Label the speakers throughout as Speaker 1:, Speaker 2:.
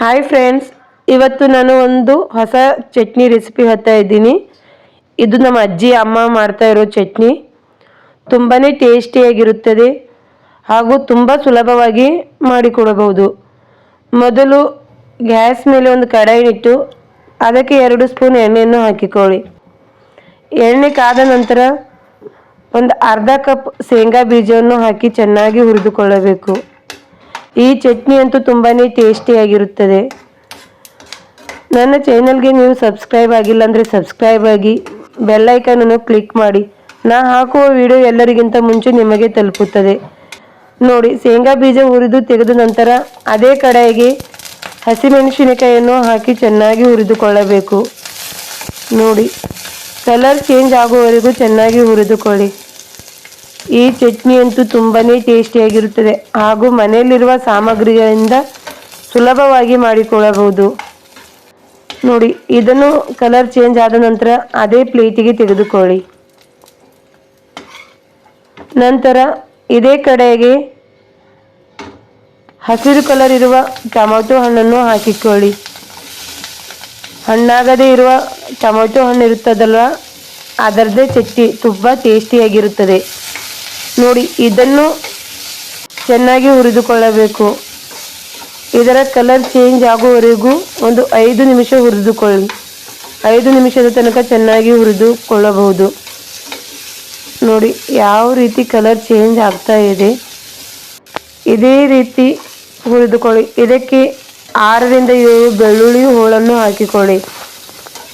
Speaker 1: Hi friends ಇವತ್ತು ನಾನು ಒಂದು ಹೊಸ ಚಟ್ನಿ ರೆಸಿಪಿ ಹೇಳ್ತಾ ಇದ್ದೀನಿ. ಇದು ನಮ್ಮ ಅಜ್ಜಿ, ಅಮ್ಮ ಮಾಡ್ತಾ ಇರೋ ಚಟ್ನಿ. ತುಂಬಾ ಟೇಸ್ಟಿಯಾಗಿರುತ್ತದೆ ಹಾಗೂ ತುಂಬ ಸುಲಭವಾಗಿ ಮಾಡಿಕೊಡಬಹುದು. ಮೊದಲು ಗ್ಯಾಸ್ ಮೇಲೆ ಒಂದು ಕಡಾಯಿ ಇಟ್ಟು ಅದಕ್ಕೆ ಎರಡು ಸ್ಪೂನ್ ಎಣ್ಣೆಯನ್ನು ಹಾಕಿಕೊಳ್ಳಿ. ಎಣ್ಣೆ ಕಾದ ನಂತರ ಒಂದು ಅರ್ಧ ಕಪ್ ಶೇಂಗಾ ಬೀಜವನ್ನು ಹಾಕಿ ಚೆನ್ನಾಗಿ ಹುರಿದುಕೊಳ್ಳಬೇಕು. ಈ ಚಟ್ನಿ ಅಂತೂ ತುಂಬಾ ಟೇಸ್ಟಿಯಾಗಿರುತ್ತದೆ ನನ್ನ ಚಾನಲ್ಗೆ ನೀವು ಸಬ್ಸ್ಕ್ರೈಬ್ ಆಗಿಲ್ಲ ಅಂದರೆ ಸಬ್ಸ್ಕ್ರೈಬ್ ಆಗಿ ಬೆಲ್ಲೈಕನನ್ನು ಕ್ಲಿಕ್ ಮಾಡಿ. ನಾ ಹಾಕುವ ವಿಡಿಯೋ ಎಲ್ಲರಿಗಿಂತ ಮುಂಚೆ ನಿಮಗೆ ತಲುಪುತ್ತದೆ. ನೋಡಿ, ಶೇಂಗಾ ಬೀಜ ಹುರಿದು ತೆಗೆದ ನಂತರ ಅದೇ ಕಡೆಗೆ ಹಸಿಮೆಣಸಿನಕಾಯಿಯನ್ನು ಹಾಕಿ ಚೆನ್ನಾಗಿ ಹುರಿದುಕೊಳ್ಳಬೇಕು. ನೋಡಿ ಕಲರ್ ಚೇಂಜ್ ಆಗುವವರೆಗೂ ಚೆನ್ನಾಗಿ ಹುರಿದುಕೊಳ್ಳಿ. ಈ ಚಟ್ನಿ ಅಂತೂ ತುಂಬಾನೇ ಟೇಸ್ಟಿಯಾಗಿರುತ್ತದೆ ಹಾಗೂ ಮನೆಯಲ್ಲಿರುವ ಸಾಮಗ್ರಿಗಳಿಂದ ಸುಲಭವಾಗಿ ಮಾಡಿಕೊಳ್ಳಬಹುದು. ನೋಡಿ, ಇದನ್ನು ಕಲರ್ ಚೇಂಜ್ ಆದ ನಂತರ ಅದೇ ಪ್ಲೇಟಿಗೆ ತೆಗೆದುಕೊಳ್ಳಿ. ನಂತರ ಇದೇ ಕಡೆಗೆ ಹಸಿರು ಕಲರ್ ಇರುವ ಟೊಮೊಟೊ ಹಣ್ಣನ್ನು ಹಾಕಿಕೊಳ್ಳಿ. ಹಣ್ಣಾಗದೇ ಇರುವ ಟೊಮೊಟೊ ಹಣ್ಣು ಇರುತ್ತದಲ್ವ? ಅದರದೇ ಚಟ್ನಿ ತುಂಬ ಟೇಸ್ಟಿಯಾಗಿರುತ್ತದೆ ನೋಡಿ, ಇದನ್ನು ಚೆನ್ನಾಗಿ ಹುರಿದುಕೊಳ್ಳಬೇಕು. ಇದರ ಕಲರ್ ಚೇಂಜ್ ಆಗುವವರೆಗೂ ಒಂದು ಐದು ನಿಮಿಷ ಹುರಿದುಕೊಳ್ಳಿ. ಐದು ನಿಮಿಷದ ತನಕ ಚೆನ್ನಾಗಿ ಹುರಿದುಕೊಳ್ಳಬಹುದು. ನೋಡಿ, ಯಾವ ರೀತಿ ಕಲರ್ ಚೇಂಜ್ ಆಗ್ತಾ ಇದೆ. ಇದೇ ರೀತಿ ಹುರಿದುಕೊಳ್ಳಿ. ಇದಕ್ಕೆ ಆರರಿಂದ ಏಳು ಬೆಳ್ಳುಳ್ಳಿ ಹೋಳನ್ನು ಹಾಕಿಕೊಳ್ಳಿ.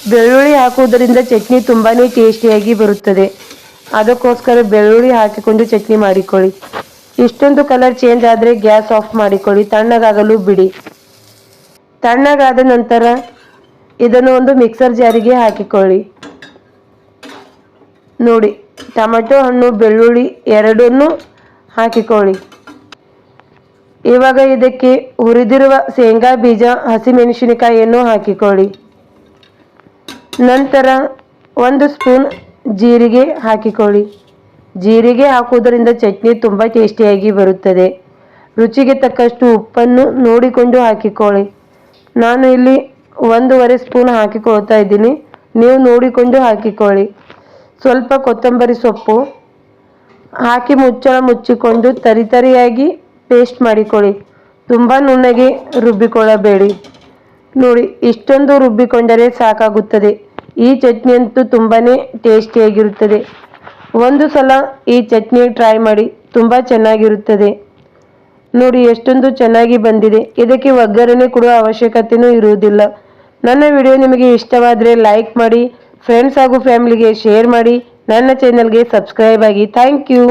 Speaker 1: ಬೆಳ್ಳುಳ್ಳಿ ಹಾಕುವುದರಿಂದ ಚಟ್ನಿ ತುಂಬಾ ಟೇಸ್ಟಿಯಾಗಿ ಬರುತ್ತದೆ. ಅದಕ್ಕೋಸ್ಕರ ಬೆಳ್ಳುಳ್ಳಿ ಹಾಕಿಕೊಂಡು ಚಟ್ನಿ ಮಾಡಿಕೊಳ್ಳಿ. ಇಷ್ಟೊಂದು ಕಲರ್ ಚೇಂಜ್ ಆದರೆ ಗ್ಯಾಸ್ ಆಫ್ ಮಾಡಿಕೊಳ್ಳಿ, ತಣ್ಣಗಾಗಲು ಬಿಡಿ. ತಣ್ಣಗಾದ ನಂತರ ಇದನ್ನು ಒಂದು ಮಿಕ್ಸರ್ ಜಾರಿಗೆ ಹಾಕಿಕೊಳ್ಳಿ. ನೋಡಿ, ಟೊಮೆಟೊ ಹಣ್ಣು, ಬೆಳ್ಳುಳ್ಳಿ ಎರಡನ್ನೂ ಹಾಕಿಕೊಳ್ಳಿ. ಇವಾಗ ಇದಕ್ಕೆ ಹುರಿದಿರುವ ಶೇಂಗಾ ಬೀಜ, ಹಸಿಮೆಣಸಿನಕಾಯಿಯನ್ನು ಹಾಕಿಕೊಳ್ಳಿ. ನಂತರ ಒಂದು ಸ್ಪೂನ್ ಜೀರಿಗೆ ಹಾಕಿಕೊಳ್ಳಿ. ಜೀರಿಗೆ ಹಾಕುವುದರಿಂದ ಚಟ್ನಿ ತುಂಬ ಟೇಸ್ಟಿಯಾಗಿ ಬರುತ್ತದೆ. ರುಚಿಗೆ ತಕ್ಕಷ್ಟು ಉಪ್ಪನ್ನು ನೋಡಿಕೊಂಡು ಹಾಕಿಕೊಳ್ಳಿ. ನಾನು ಇಲ್ಲಿ ಒಂದೂವರೆ ಸ್ಪೂನ್ ಹಾಕಿಕೊಳ್ತಾ ಇದ್ದೀನಿ. ನೀವು ನೋಡಿಕೊಂಡು ಹಾಕಿಕೊಳ್ಳಿ. ಸ್ವಲ್ಪ ಕೊತ್ತಂಬರಿ ಸೊಪ್ಪು ಹಾಕಿ ಮುಚ್ಚಳ ಮುಚ್ಚಿಕೊಂಡು ತರಿತರಿಯಾಗಿ ಪೇಸ್ಟ್ ಮಾಡಿಕೊಳ್ಳಿ. ತುಂಬ ನುಣ್ಣಗೆ ರುಬ್ಬಿಕೊಳ್ಳಬೇಡಿ. ನೋಡಿ, ಇಷ್ಟೊಂದು ರುಬ್ಬಿಕೊಂಡರೆ ಸಾಕಾಗುತ್ತದೆ. ಈ ಚಟ್ನಿ ಅಂತೂ ತುಂಬಾ ಟೇಸ್ಟಿಯಾಗಿರುತ್ತದೆ. ಒಂದು ಸಲ ಈ ಚಟ್ನಿ ಟ್ರೈ ಮಾಡಿ ತುಂಬ ಚೆನ್ನಾಗಿರುತ್ತದೆ. ನೋಡಿ ಎಷ್ಟೊಂದು ಚೆನ್ನಾಗಿ ಬಂದಿದೆ. ಇದಕ್ಕೆ ಒಗ್ಗರಣೆ ಕೊಡುವ ಅವಶ್ಯಕತೆಯೂ ಇರುವುದಿಲ್ಲ. ನನ್ನ ವಿಡಿಯೋ ನಿಮಗೆ ಇಷ್ಟವಾದರೆ ಲೈಕ್ ಮಾಡಿ ಫ್ರೆಂಡ್ಸ್ ಹಾಗೂ ಫ್ಯಾಮಿಲಿಗೆ ಶೇರ್ ಮಾಡಿ, ನನ್ನ ಚಾನಲ್ಗೆ ಸಬ್ಸ್ಕ್ರೈಬ್ ಆಗಿ. Thank you